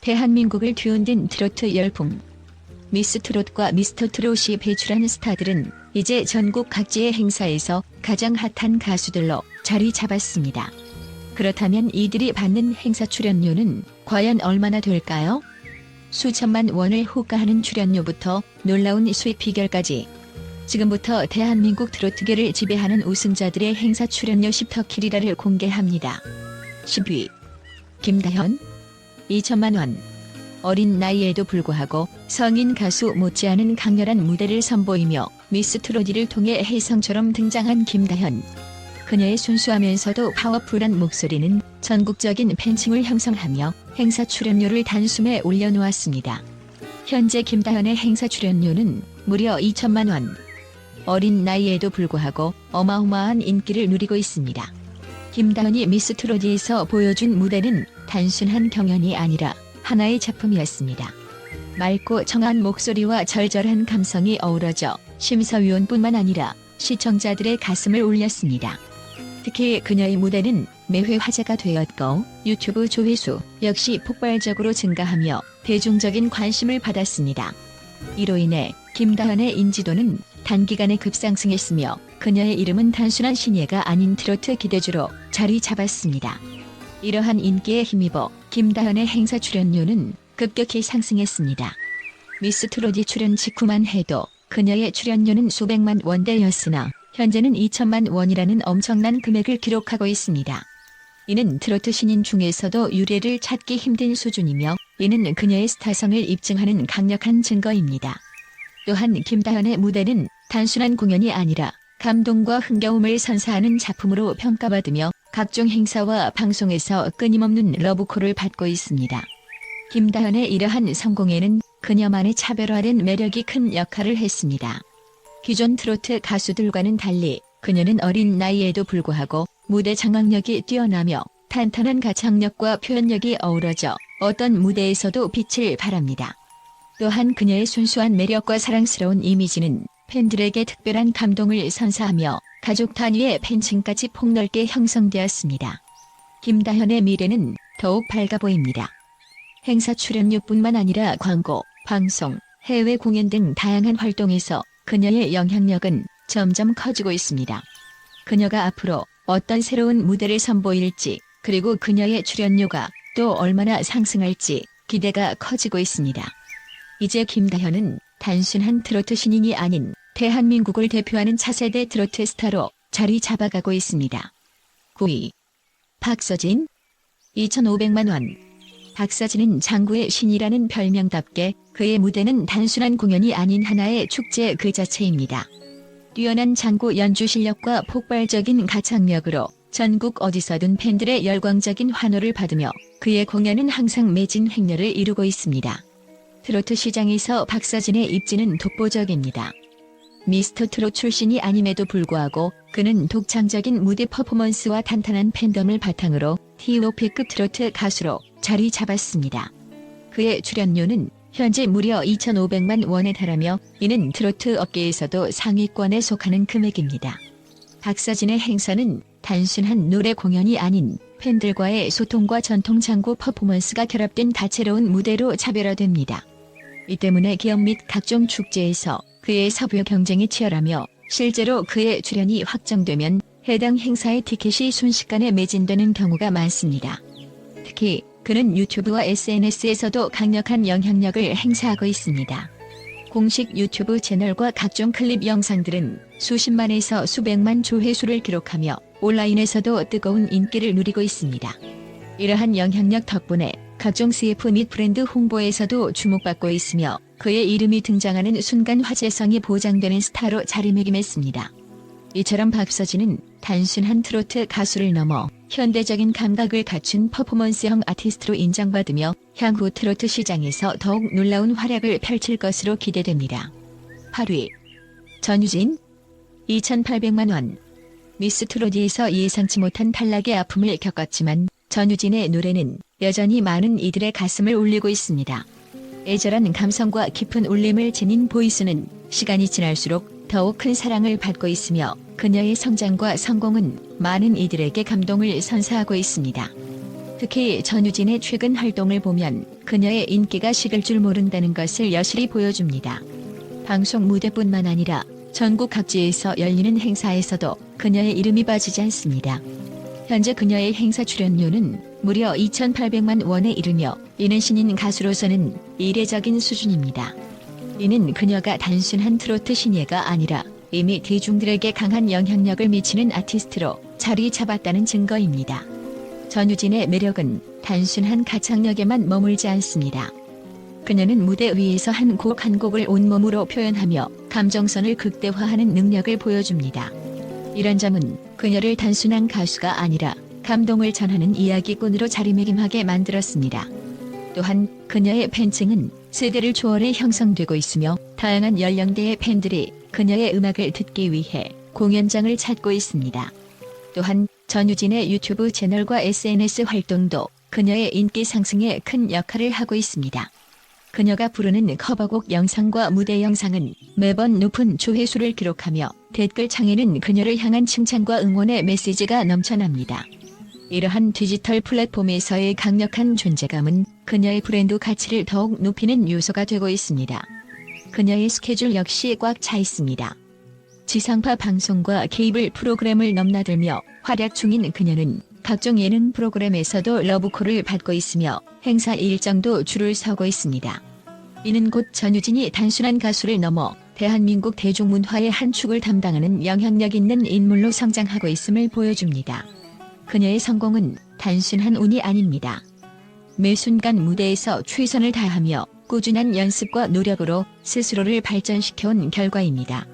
대한민국을 뒤흔든 트로트 열풍. 미스 트롯과 미스터 트롯이 배출한 스타들은 이제 전국 각지의 행사에서 가장 핫한 가수들로 자리 잡았습니다. 그렇다면 이들이 받는 행사 출연료는 과연 얼마나 될까요? 수천만 원을 호가하는 출연료부터 놀라운 수익 비결까지 지금부터 대한민국 트로트계를 지배하는 우승자들의 행사 출연료 10터 키리라를 공개합니다. 10위 김다현 2천만 원 어린 나이에도 불구하고 성인 가수 못지않은 강렬한 무대를 선보이며 미스 트로디를 통해 혜성처럼 등장한 김다현 그녀의 순수하면서도 파워풀한 목소리는 전국적인 팬층을 형성하며 행사 출연료를 단숨에 올려놓았습니다. 현재 김다현의 행사 출연료는 무려 2천만 원. 어린 나이에도 불구하고 어마어마한 인기를 누리고 있습니다. 김다현이 미스 트로디에서 보여준 무대는 단순한 경연이 아니라 하나의 작품이었습니다. 맑고 청한 목소리와 절절한 감성이 어우러져 심사위원뿐만 아니라 시청자들의 가슴을 울렸습니다. 특히 그녀의 무대는 매회 화제가 되었고 유튜브 조회수 역시 폭발적으로 증가하며 대중적인 관심을 받았습니다. 이로 인해 김다현의 인지도는 단기간에 급상승했으며 그녀의 이름은 단순한 신예가 아닌 트로트 기대주로 자리 잡았습니다. 이러한 인기에 힘입어 김다현의 행사 출연료는 급격히 상승했습니다. 미스 트로디 출연 직후만 해도 그녀의 출연료는 수백만 원대였으나 현재는 2천만 원이라는 엄청난 금액을 기록하고 있습니다. 이는 트로트 신인 중에서도 유례를 찾기 힘든 수준이며 이는 그녀의 스타성을 입증하는 강력한 증거입니다. 또한 김다현의 무대는 단순한 공연이 아니라 감동과 흥겨움을 선사하는 작품으로 평가받으며 각종 행사와 방송에서 끊임없는 러브콜을 받고 있습니다. 김다현의 이러한 성공에는 그녀만의 차별화된 매력이 큰 역할을 했습니다. 기존 트로트 가수들과는 달리 그녀는 어린 나이에도 불구하고 무대 장악력이 뛰어나며 탄탄한 가창력과 표현력이 어우러져 어떤 무대에서도 빛을 발합니다. 또한 그녀의 순수한 매력과 사랑스러운 이미지는 팬들에게 특별한 감동을 선사하며 가족 단위의 팬층까지 폭넓게 형성되었습니다. 김다현의 미래는 더욱 밝아 보입니다. 행사 출연료뿐만 아니라 광고, 방송, 해외 공연 등 다양한 활동에서 그녀의 영향력은 점점 커지고 있습니다. 그녀가 앞으로 어떤 새로운 무대를 선보일지 그리고 그녀의 출연료가 또 얼마나 상승할지 기대가 커지고 있습니다. 이제 김다현은 단순한 트로트 신인이 아닌 대한민국을 대표하는 차세대 트로트 스타로 자리 잡아가고 있습니다. 9위 박서진 2,500만 원 박서진은 장구의 신이라는 별명답게 그의 무대는 단순한 공연이 아닌 하나의 축제 그 자체입니다. 뛰어난 장구 연주 실력과 폭발적인 가창력으로 전국 어디서든 팬들의 열광적인 환호를 받으며 그의 공연은 항상 매진 횡렬을 이루고 있습니다. 트로트 시장에서 박서진의 입지는 독보적입니다. 미스터 트롯 출신이 아님에도 불구하고 그는 독창적인 무대 퍼포먼스와 탄탄한 팬덤을 바탕으로 T.O.P급 트로트 가수로 자리 잡았습니다. 그의 출연료는 현재 무려 2,500만 원에 달하며 이는 트로트 업계에서도 상위권에 속하는 금액입니다. 박서진의 행사는 단순한 노래 공연이 아닌 팬들과의 소통과 전통 장구 퍼포먼스가 결합된 다채로운 무대로 차별화됩니다. 이 때문에 기업 및 각종 축제에서 그의 섭외 경쟁이 치열하며 실제로 그의 출연이 확정되면 해당 행사의 티켓이 순식간에 매진되는 경우가 많습니다. 특히 그는 유튜브와 SNS에서도 강력한 영향력을 행사하고 있습니다. 공식 유튜브 채널과 각종 클립 영상들은 수십만에서 수백만 조회수를 기록하며 온라인에서도 뜨거운 인기를 누리고 있습니다. 이러한 영향력 덕분에 각종 CF 및 브랜드 홍보에서도 주목받고 있으며 그의 이름이 등장하는 순간 화제성이 보장되는 스타로 자리매김했습니다. 이처럼 박서진은 단순한 트로트 가수를 넘어 현대적인 감각을 갖춘 퍼포먼스형 아티스트로 인정받으며 향후 트로트 시장에서 더욱 놀라운 활약을 펼칠 것으로 기대됩니다. 8위 전유진 2,800만 원 미스 트로디에서 예상치 못한 탈락의 아픔을 겪었지만 전유진의 노래는 여전히 많은 이들의 가슴을 울리고 있습니다. 애절한 감성과 깊은 울림을 지닌 보이스는 시간이 지날수록 더욱 큰 사랑을 받고 있으며 그녀의 성장과 성공은 많은 이들에게 감동을 선사하고 있습니다. 특히 전유진의 최근 활동을 보면 그녀의 인기가 식을 줄 모른다는 것을 여실히 보여줍니다. 방송 무대뿐만 아니라 전국 각지에서 열리는 행사에서도 그녀의 이름이 빠지지 않습니다. 현재 그녀의 행사 출연료는 무려 2,800만 원에 이르며 이는 신인 가수로서는 이례적인 수준입니다. 이는 그녀가 단순한 트로트 신예가 아니라 이미 대중들에게 강한 영향력을 미치는 아티스트로 자리 잡았다는 증거입니다. 전유진의 매력은 단순한 가창력에만 머물지 않습니다. 그녀는 무대 위에서 한 곡 한 곡을 온몸으로 표현하며 감정선을 극대화하는 능력을 보여줍니다. 이런 점은 그녀를 단순한 가수가 아니라 감동을 전하는 이야기꾼으로 자리매김하게 만들었습니다. 또한 그녀의 팬층은 세대를 초월해 형성되고 있으며 다양한 연령대의 팬들이 그녀의 음악을 듣기 위해 공연장을 찾고 있습니다. 또한 전유진의 유튜브 채널과 SNS 활동도 그녀의 인기 상승에 큰 역할을 하고 있습니다. 그녀가 부르는 커버곡 영상과 무대 영상은 매번 높은 조회수를 기록하며 댓글창에는 그녀를 향한 칭찬과 응원의 메시지가 넘쳐납니다. 이러한 디지털 플랫폼에서의 강력한 존재감은 그녀의 브랜드 가치를 더욱 높이는 요소가 되고 있습니다. 그녀의 스케줄 역시 꽉 차 있습니다. 지상파 방송과 케이블 프로그램을 넘나들며 활약 중인 그녀는 각종 예능 프로그램에서도 러브콜을 받고 있으며 행사 일정도 줄을 서고 있습니다. 이는 곧 전유진이 단순한 가수를 넘어 대한민국 대중문화의 한 축을 담당하는 영향력 있는 인물로 성장하고 있음을 보여줍니다. 그녀의 성공은 단순한 운이 아닙니다. 매 순간 무대에서 최선을 다하며 꾸준한 연습과 노력으로 스스로를 발전시켜온 결과입니다.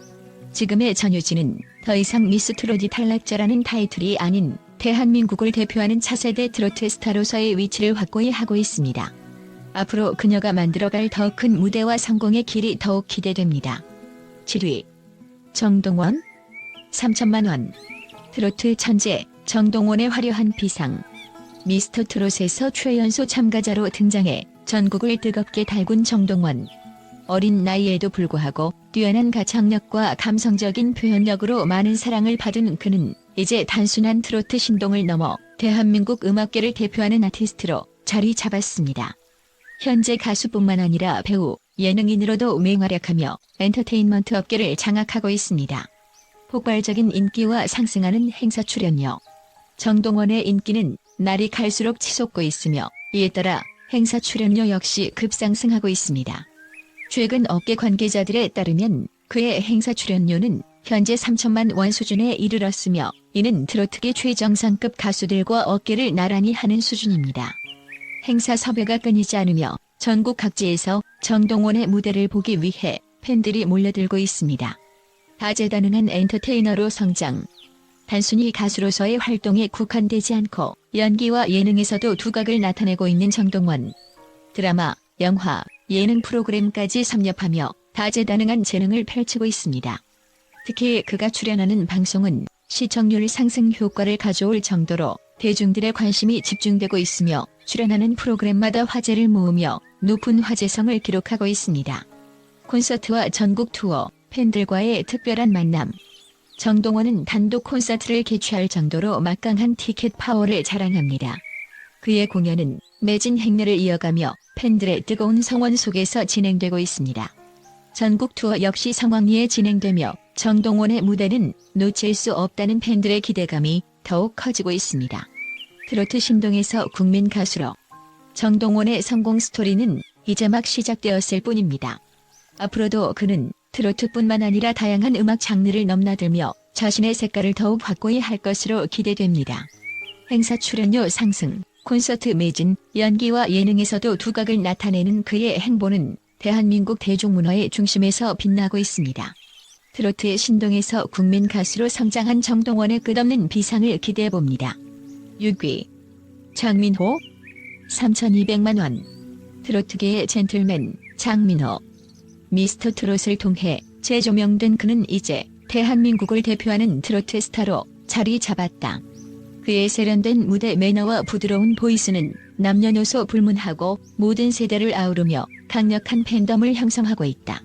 지금의 전유진은 더 이상 미스 트로디 탈락자라는 타이틀이 아닌 대한민국을 대표하는 차세대 트로트 스타로서의 위치를 확고히 하고 있습니다. 앞으로 그녀가 만들어갈 더 큰 무대와 성공의 길이 더욱 기대됩니다. 7위 정동원 3천만 원 트로트 천재 정동원의 화려한 비상 미스터 트롯에서 최연소 참가자로 등장해 전국을 뜨겁게 달군 정동원 어린 나이에도 불구하고 뛰어난 가창력과 감성적인 표현력으로 많은 사랑을 받은 그는 이제 단순한 트로트 신동을 넘어 대한민국 음악계를 대표하는 아티스트로 자리 잡았습니다. 현재 가수뿐만 아니라 배우, 예능인으로도 맹활약하며 엔터테인먼트 업계를 장악하고 있습니다. 폭발적인 인기와 상승하는 행사 출연료. 정동원의 인기는 날이 갈수록 치솟고 있으며 이에 따라 행사 출연료 역시 급상승하고 있습니다. 최근 업계 관계자들에 따르면 그의 행사 출연료는 현재 3천만 원 수준에 이르렀으며 이는 트로트계 최정상급 가수들과 어깨를 나란히 하는 수준입니다. 행사 섭외가 끊이지 않으며 전국 각지에서 정동원의 무대를 보기 위해 팬들이 몰려들고 있습니다. 다재다능한 엔터테이너로 성장. 단순히 가수로서의 활동에 국한되지 않고 연기와 예능에서도 두각을 나타내고 있는 정동원. 드라마, 영화, 예능 프로그램까지 섭렵하며 다재다능한 재능을 펼치고 있습니다. 특히 그가 출연하는 방송은 시청률 상승 효과를 가져올 정도로 대중들의 관심이 집중되고 있으며 출연하는 프로그램마다 화제를 모으며 높은 화제성을 기록하고 있습니다. 콘서트와 전국 투어, 팬들과의 특별한 만남. 정동원은 단독 콘서트를 개최할 정도로 막강한 티켓 파워를 자랑합니다. 그의 공연은 매진 행렬을 이어가며 팬들의 뜨거운 성원 속에서 진행되고 있습니다. 전국 투어 역시 상황리에 진행되며 정동원의 무대는 놓칠 수 없다는 팬들의 기대감이 더욱 커지고 있습니다. 트로트 신동에서 국민 가수로 정동원의 성공 스토리는 이제 막 시작되었을 뿐입니다. 앞으로도 그는 트로트뿐만 아니라 다양한 음악 장르를 넘나들며 자신의 색깔을 더욱 확고히 할 것으로 기대됩니다. 행사 출연료 상승, 콘서트 매진, 연기와 예능에서도 두각을 나타내는 그의 행보는 대한민국 대중문화의 중심에서 빛나고 있습니다. 트로트의 신동에서 국민 가수로 성장한 정동원의 끝없는 비상을 기대해 봅니다. 6위 장민호 3,200만 원 트로트계의 젠틀맨 장민호 미스터 트롯을 통해 재조명된 그는 이제 대한민국을 대표하는 트로트 스타로 자리 잡았다. 그의 세련된 무대 매너와 부드러운 보이스는 남녀노소 불문하고 모든 세대를 아우르며 강력한 팬덤을 형성하고 있다.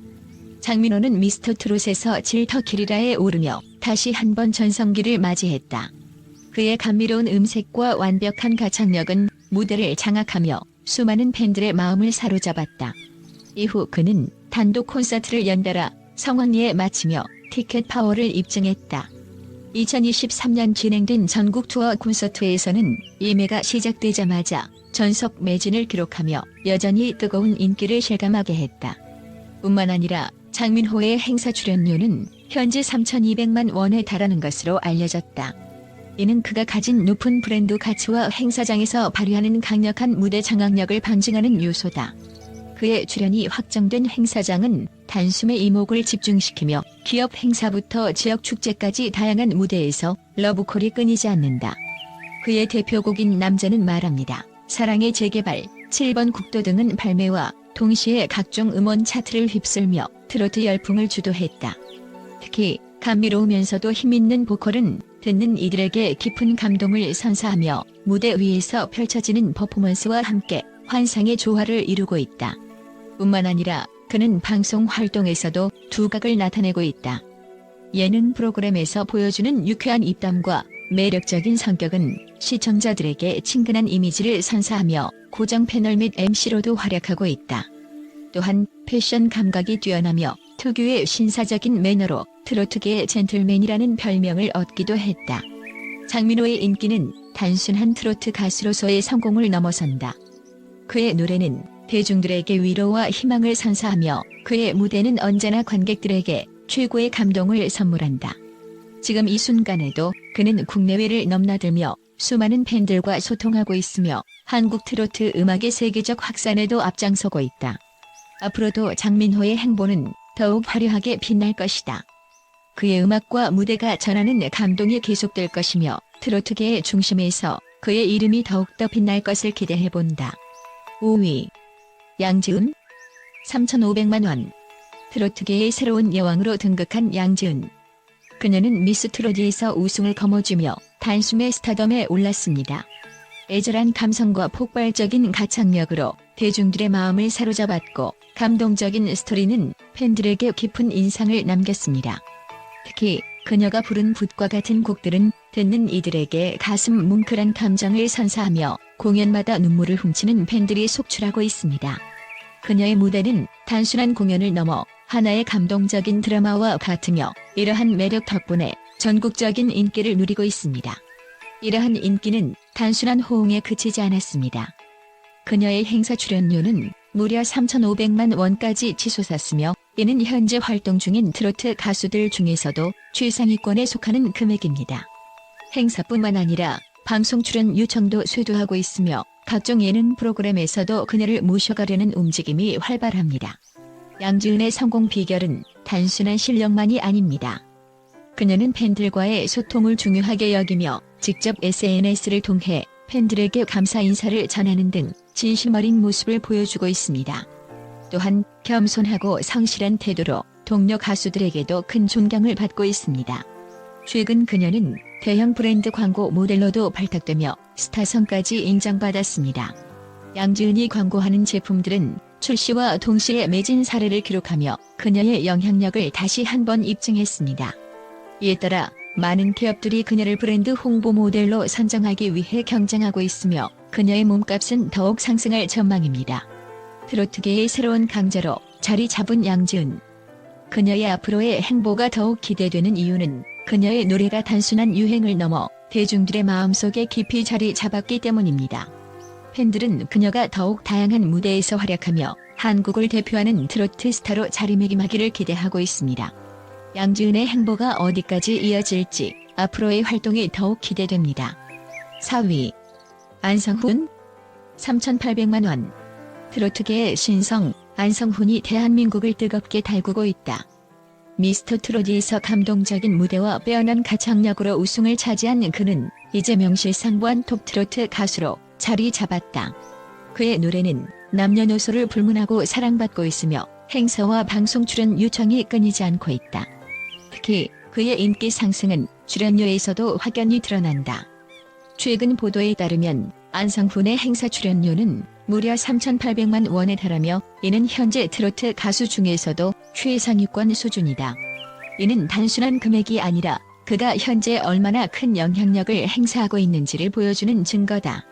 장민호는 미스터 트롯에서 질터 키리라에 오르며 다시 한 번 전성기를 맞이했다. 그의 감미로운 음색과 완벽한 가창력은 무대를 장악하며 수많은 팬들의 마음을 사로잡았다. 이후 그는 단독 콘서트를 연달아 성황리에 마치며 티켓 파워를 입증했다. 2023년 진행된 전국 투어 콘서트에서는 예매가 시작되자마자 전석 매진을 기록하며 여전히 뜨거운 인기를 실감하게 했다. 뿐만 아니라 장민호의 행사 출연료는 현재 3,200만 원에 달하는 것으로 알려졌다. 이는 그가 가진 높은 브랜드 가치와 행사장에서 발휘하는 강력한 무대 장악력을 방증하는 요소다. 그의 출연이 확정된 행사장은 단숨에 이목을 집중시키며 기업 행사부터 지역 축제까지 다양한 무대에서 러브콜이 끊이지 않는다. 그의 대표곡인 남자는 말합니다. 사랑의 재개발, 7번 국도 등은 발매와 동시에 각종 음원 차트를 휩쓸며 트로트 열풍을 주도했다. 특히 감미로우면서도 힘있는 보컬은 듣는 이들에게 깊은 감동을 선사하며 무대 위에서 펼쳐지는 퍼포먼스와 함께 환상의 조화를 이루고 있다. 뿐만 아니라 그는 방송 활동에서도 두각을 나타내고 있다. 예능 프로그램에서 보여주는 유쾌한 입담과 매력적인 성격은 시청자들에게 친근한 이미지를 선사하며 고정 패널 및 MC로도 활약하고 있다. 또한 패션 감각이 뛰어나며 특유의 신사적인 매너로 트로트계의 젠틀맨이라는 별명을 얻기도 했다. 장민호의 인기는 단순한 트로트 가수로서의 성공을 넘어선다. 그의 노래는 대중들에게 위로와 희망을 선사하며 그의 무대는 언제나 관객들에게 최고의 감동을 선물한다. 지금 이 순간에도 그는 국내외를 넘나들며 수많은 팬들과 소통하고 있으며 한국 트로트 음악의 세계적 확산에도 앞장서고 있다. 앞으로도 장민호의 행보는 더욱 화려하게 빛날 것이다. 그의 음악과 무대가 전하는 감동이 계속될 것이며 트로트계의 중심에서 그의 이름이 더욱더 빛날 것을 기대해 본다. 5위 양지은 3,500만 원 트로트계의 새로운 여왕으로 등극한 양지은 그녀는 미스 트로디에서 우승을 거머쥐며 단숨에 스타덤에 올랐습니다. 애절한 감성과 폭발적인 가창력으로 대중들의 마음을 사로잡았고 감동적인 스토리는 팬들에게 깊은 인상을 남겼습니다. 특히 그녀가 부른 붓과 같은 곡들은 듣는 이들에게 가슴 뭉클한 감정을 선사하며 공연마다 눈물을 훔치는 팬들이 속출하고 있습니다. 그녀의 무대는 단순한 공연을 넘어 하나의 감동적인 드라마와 같으며 이러한 매력 덕분에 전국적인 인기를 누리고 있습니다. 이러한 인기는 단순한 호응에 그치지 않았습니다. 그녀의 행사 출연료는 무려 3,500만 원까지 치솟았으며 이는 현재 활동 중인 트로트 가수들 중에서도 최상위권에 속하는 금액입니다. 행사뿐만 아니라 방송 출연 요청도 쇄도하고 있으며 각종 예능 프로그램에서도 그녀를 모셔가려는 움직임이 활발합니다. 양지은의 성공 비결은 단순한 실력만이 아닙니다. 그녀는 팬들과의 소통을 중요하게 여기며 직접 SNS를 통해 팬들에게 감사 인사를 전하는 등 진심 어린 모습을 보여주고 있습니다. 또한 겸손하고 성실한 태도로 동료 가수들에게도 큰 존경을 받고 있습니다. 최근 그녀는 대형 브랜드 광고 모델로도 발탁되며 스타성까지 인정받았습니다. 양지은이 광고하는 제품들은 출시와 동시에 매진 사례를 기록하며 그녀의 영향력을 다시 한번 입증했습니다. 이에 따라 많은 기업들이 그녀를 브랜드 홍보 모델로 선정하기 위해 경쟁하고 있으며 그녀의 몸값은 더욱 상승할 전망입니다. 트로트계의 새로운 강자로 자리 잡은 양지은. 그녀의 앞으로의 행보가 더욱 기대되는 이유는 그녀의 노래가 단순한 유행을 넘어 대중들의 마음속에 깊이 자리 잡았기 때문입니다. 팬들은 그녀가 더욱 다양한 무대에서 활약하며 한국을 대표하는 트로트 스타로 자리매김하기를 기대하고 있습니다. 양지은의 행보가 어디까지 이어질지 앞으로의 활동이 더욱 기대됩니다. 4위 안성훈 3,800만 원 트로트계의 신성 안성훈이 대한민국을 뜨겁게 달구고 있다. 미스터 트로디에서 감동적인 무대와 빼어난 가창력으로 우승을 차지한 그는 이제 명실상부한 톱트로트 가수로 자리 잡았다. 그의 노래는 남녀노소를 불문하고 사랑받고 있으며 행사와 방송 출연 요청이 끊이지 않고 있다. 특히 그의 인기 상승은 출연료에서도 확연히 드러난다. 최근 보도에 따르면 안성훈의 행사 출연료는 무려 3,800만 원에 달하며 이는 현재 트로트 가수 중에서도 최상위권 수준이다. 이는 단순한 금액이 아니라 그가 현재 얼마나 큰 영향력을 행사하고 있는지를 보여주는 증거다.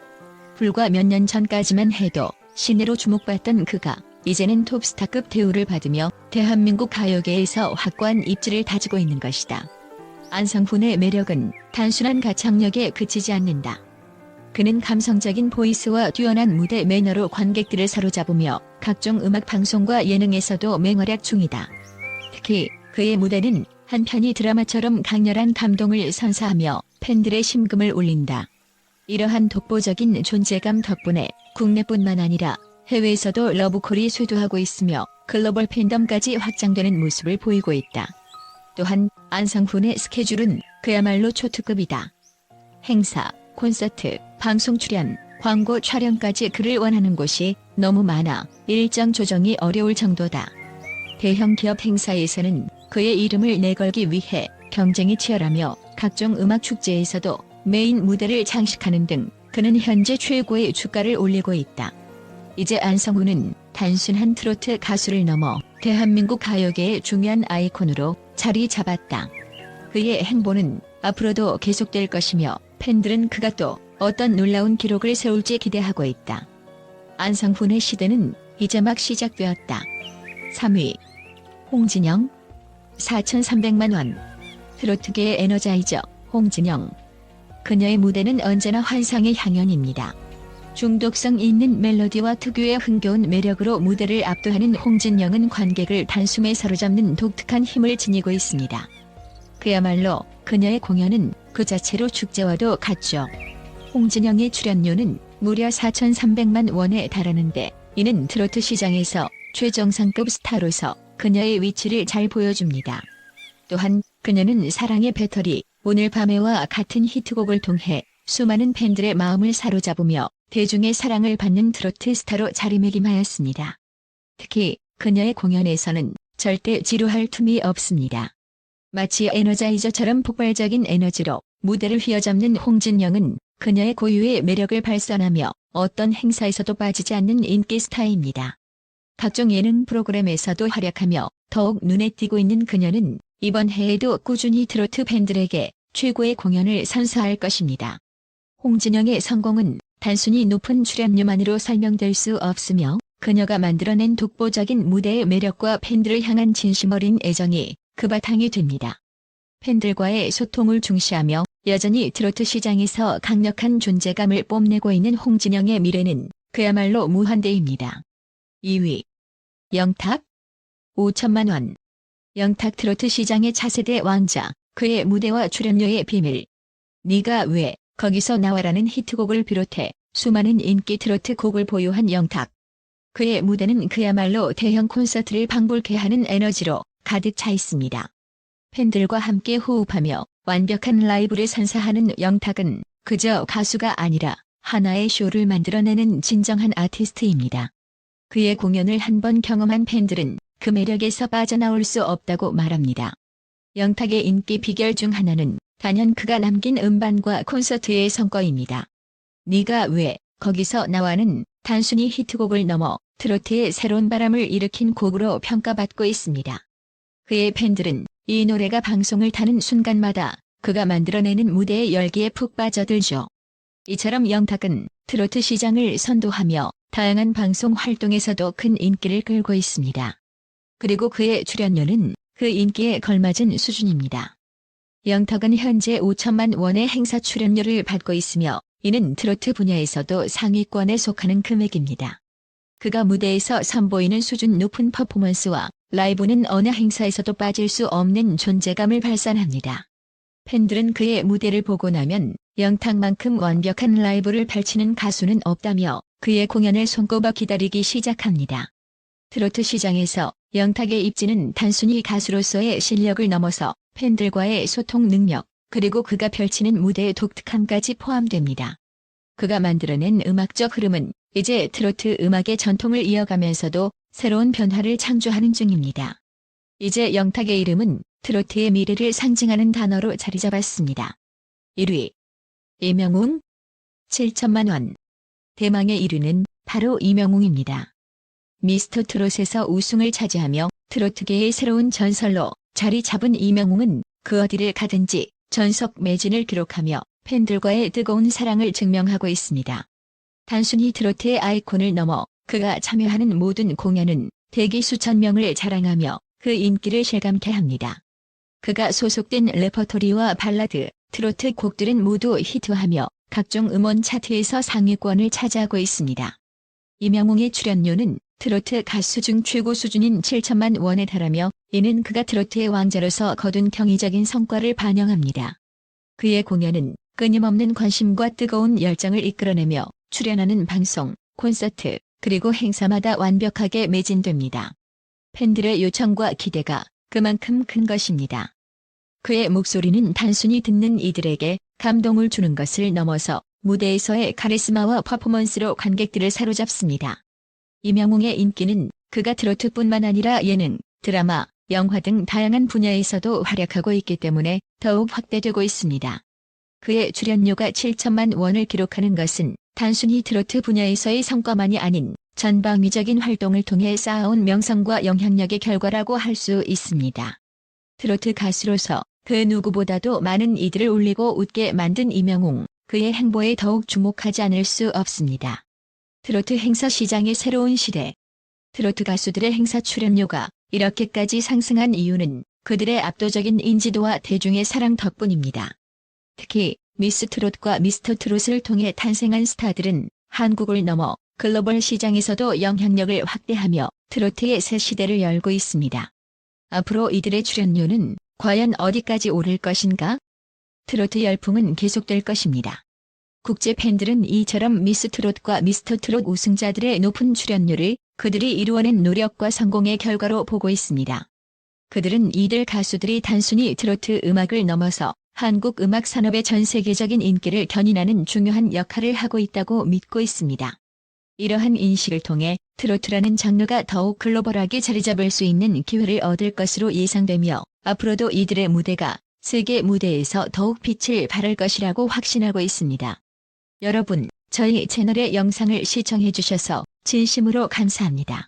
불과 몇 년 전까지만 해도 신예로 주목받던 그가 이제는 톱스타급 대우를 받으며 대한민국 가요계에서 확고한 입지를 다지고 있는 것이다. 안성훈의 매력은 단순한 가창력에 그치지 않는다. 그는 감성적인 보이스와 뛰어난 무대 매너로 관객들을 사로잡으며 각종 음악 방송과 예능에서도 맹활약 중이다. 특히 그의 무대는 한편이 드라마처럼 강렬한 감동을 선사하며 팬들의 심금을 울린다. 이러한 독보적인 존재감 덕분에 국내뿐만 아니라 해외에서도 러브콜이 쇄도하고 있으며 글로벌 팬덤까지 확장되는 모습을 보이고 있다. 또한 안성훈의 스케줄은 그야말로 초특급이다. 행사, 콘서트, 방송 출연, 광고 촬영까지 그를 원하는 곳이 너무 많아 일정 조정이 어려울 정도다. 대형 기업 행사에서는 그의 이름을 내걸기 위해 경쟁이 치열하며 각종 음악 축제에서도 메인 무대를 장식하는 등 그는 현재 최고의 주가를 올리고 있다. 이제 안성훈은 단순한 트로트 가수를 넘어 대한민국 가요계의 중요한 아이콘으로 자리 잡았다. 그의 행보는 앞으로도 계속될 것이며 팬들은 그가 또 어떤 놀라운 기록을 세울지 기대하고 있다. 안성훈의 시대는 이제 막 시작되었다. 3위 홍진영 4,300만 원 트로트계의 에너자이저 홍진영 그녀의 무대는 언제나 환상의 향연입니다. 중독성 있는 멜로디와 특유의 흥겨운 매력으로 무대를 압도하는 홍진영은 관객을 단숨에 사로잡는 독특한 힘을 지니고 있습니다. 그야말로 그녀의 공연은 그 자체로 축제와도 같죠. 홍진영의 출연료는 무려 4,300만 원에 달하는데 이는 트로트 시장에서 최정상급 스타로서 그녀의 위치를 잘 보여줍니다. 또한 그녀는 사랑의 배터리, 오늘 밤에와 같은 히트곡을 통해 수많은 팬들의 마음을 사로잡으며 대중의 사랑을 받는 트로트 스타로 자리매김하였습니다. 특히 그녀의 공연에서는 절대 지루할 틈이 없습니다. 마치 에너자이저처럼 폭발적인 에너지로 무대를 휘어잡는 홍진영은 그녀의 고유의 매력을 발산하며 어떤 행사에서도 빠지지 않는 인기 스타입니다. 각종 예능 프로그램에서도 활약하며 더욱 눈에 띄고 있는 그녀는 이번 해에도 꾸준히 트로트 팬들에게 최고의 공연을 선사할 것입니다. 홍진영의 성공은 단순히 높은 출연료만으로 설명될 수 없으며 그녀가 만들어낸 독보적인 무대의 매력과 팬들을 향한 진심 어린 애정이 그 바탕이 됩니다. 팬들과의 소통을 중시하며 여전히 트로트 시장에서 강력한 존재감을 뽐내고 있는 홍진영의 미래는 그야말로 무한대입니다. 2위 영탁 5천만 원 영탁 트로트 시장의 차세대 왕자 그의 무대와 출연료의 비밀 네가 왜 거기서 나와라는 히트곡을 비롯해 수많은 인기 트로트 곡을 보유한 영탁 그의 무대는 그야말로 대형 콘서트를 방불케 하는 에너지로 가득 차 있습니다. 팬들과 함께 호흡하며 완벽한 라이브를 선사하는 영탁은 그저 가수가 아니라 하나의 쇼를 만들어내는 진정한 아티스트입니다. 그의 공연을 한 번 경험한 팬들은 그 매력에서 빠져나올 수 없다고 말합니다. 영탁의 인기 비결 중 하나는 단연 그가 남긴 음반과 콘서트의 성과입니다. 네가 왜 거기서 나와는 단순히 히트곡을 넘어 트로트의 새로운 바람을 일으킨 곡으로 평가받고 있습니다. 그의 팬들은 이 노래가 방송을 타는 순간마다 그가 만들어내는 무대의 열기에 푹 빠져들죠. 이처럼 영탁은 트로트 시장을 선도하며 다양한 방송 활동에서도 큰 인기를 끌고 있습니다. 그리고 그의 출연료는 그 인기에 걸맞은 수준입니다. 영탁은 현재 5천만 원의 행사 출연료를 받고 있으며 이는 트로트 분야에서도 상위권에 속하는 금액입니다. 그가 무대에서 선보이는 수준 높은 퍼포먼스와 라이브는 어느 행사에서도 빠질 수 없는 존재감을 발산합니다. 팬들은 그의 무대를 보고 나면 영탁만큼 완벽한 라이브를 펼치는 가수는 없다며 그의 공연을 손꼽아 기다리기 시작합니다. 트로트 시장에서 영탁의 입지는 단순히 가수로서의 실력을 넘어서 팬들과의 소통 능력, 그리고 그가 펼치는 무대의 독특함까지 포함됩니다. 그가 만들어낸 음악적 흐름은 이제 트로트 음악의 전통을 이어가면서도 새로운 변화를 창조하는 중입니다. 이제 영탁의 이름은 트로트의 미래를 상징하는 단어로 자리 잡았습니다. 1위 이명웅 7천만 원 대망의 1위는 바로 이명웅입니다. 미스터 트롯에서 우승을 차지하며 트로트계의 새로운 전설로 자리 잡은 이명웅은 그 어디를 가든지 전석 매진을 기록하며 팬들과의 뜨거운 사랑을 증명하고 있습니다. 단순히 트로트의 아이콘을 넘어 그가 참여하는 모든 공연은 대기 수천 명을 자랑하며 그 인기를 실감케 합니다. 그가 소속된 레퍼토리와 발라드, 트로트 곡들은 모두 히트하며 각종 음원 차트에서 상위권을 차지하고 있습니다. 이명웅의 출연료는 트로트 가수 중 최고 수준인 7천만 원에 달하며 이는 그가 트로트의 왕자로서 거둔 경이적인 성과를 반영합니다. 그의 공연은 끊임없는 관심과 뜨거운 열정을 이끌어내며 출연하는 방송, 콘서트, 그리고 행사마다 완벽하게 매진됩니다. 팬들의 요청과 기대가 그만큼 큰 것입니다. 그의 목소리는 단순히 듣는 이들에게 감동을 주는 것을 넘어서 무대에서의 카리스마와 퍼포먼스로 관객들을 사로잡습니다. 이명웅의 인기는 그가 트로트뿐만 아니라 예능, 드라마, 영화 등 다양한 분야에서도 활약하고 있기 때문에 더욱 확대되고 있습니다. 그의 출연료가 7천만 원을 기록하는 것은 단순히 트로트 분야에서의 성과만이 아닌 전방위적인 활동을 통해 쌓아온 명성과 영향력의 결과라고 할 수 있습니다. 트로트 가수로서 그 누구보다도 많은 이들을 울리고 웃게 만든 이명웅, 그의 행보에 더욱 주목하지 않을 수 없습니다. 트로트 행사 시장의 새로운 시대. 트로트 가수들의 행사 출연료가 이렇게까지 상승한 이유는 그들의 압도적인 인지도와 대중의 사랑 덕분입니다. 특히 미스 트롯과 미스터 트롯을 통해 탄생한 스타들은 한국을 넘어 글로벌 시장에서도 영향력을 확대하며 트로트의 새 시대를 열고 있습니다. 앞으로 이들의 출연료는 과연 어디까지 오를 것인가? 트로트 열풍은 계속될 것입니다. 국제 팬들은 이처럼 미스 트롯과 미스터 트롯 우승자들의 높은 출연료를 그들이 이루어낸 노력과 성공의 결과로 보고 있습니다. 그들은 이들 가수들이 단순히 트로트 음악을 넘어서 한국 음악 산업의 전 세계적인 인기를 견인하는 중요한 역할을 하고 있다고 믿고 있습니다. 이러한 인식을 통해 트로트라는 장르가 더욱 글로벌하게 자리 잡을 수 있는 기회를 얻을 것으로 예상되며 앞으로도 이들의 무대가 세계 무대에서 더욱 빛을 발할 것이라고 확신하고 있습니다. 여러분, 저희 채널의 영상을 시청해 주셔서 진심으로 감사합니다.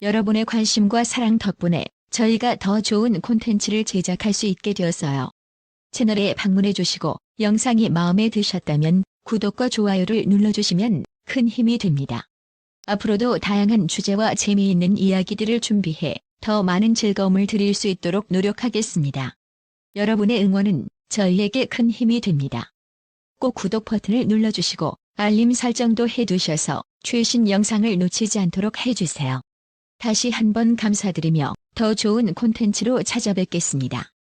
여러분의 관심과 사랑 덕분에 저희가 더 좋은 콘텐츠를 제작할 수 있게 되었어요. 채널에 방문해 주시고 영상이 마음에 드셨다면 구독과 좋아요를 눌러주시면 큰 힘이 됩니다. 앞으로도 다양한 주제와 재미있는 이야기들을 준비해 더 많은 즐거움을 드릴 수 있도록 노력하겠습니다. 여러분의 응원은 저희에게 큰 힘이 됩니다. 꼭 구독 버튼을 눌러주시고 알림 설정도 해두셔서 최신 영상을 놓치지 않도록 해주세요. 다시 한번 감사드리며 더 좋은 콘텐츠로 찾아뵙겠습니다.